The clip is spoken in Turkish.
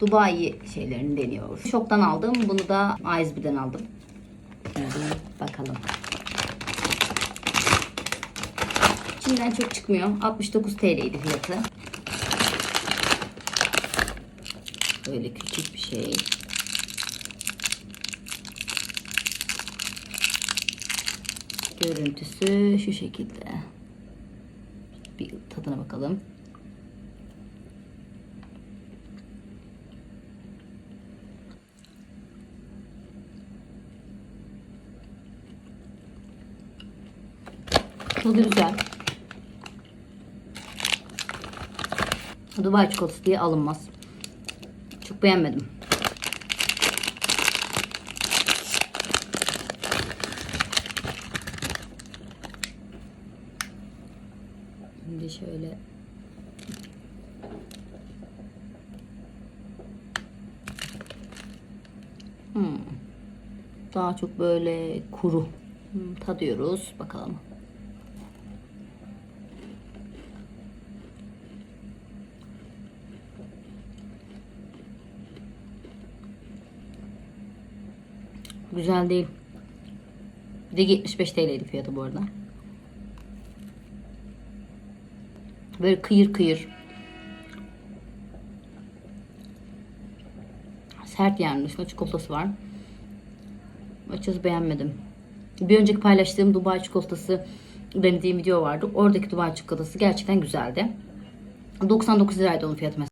Dubai şeylerini deniyor. Şoktan aldım. Bunu da A101'den aldım. Bakalım. İçinden çok çıkmıyor. 69 TL'ydi fiyatı. Böyle küçük bir şey. Görüntüsü şu şekilde. Bir tadına bakalım. Tadı güzel. Dubai çikolatası diye alınmaz. Çok beğenmedim. Şimdi şöyle Hmm. Daha çok böyle kuru. Hmm, tadıyoruz. Bakalım. Güzel değil. Bir de 75 TL'ydi fiyatı bu arada. Böyle kıyır kıyır. Sert yani. Üstünde çikolatası var. Açıkçası beğenmedim. Bir önceki paylaştığım Dubai çikolatası denediğim video vardı. Oradaki Dubai çikolatası gerçekten güzeldi. 99 liraydı onun fiyatı mesela.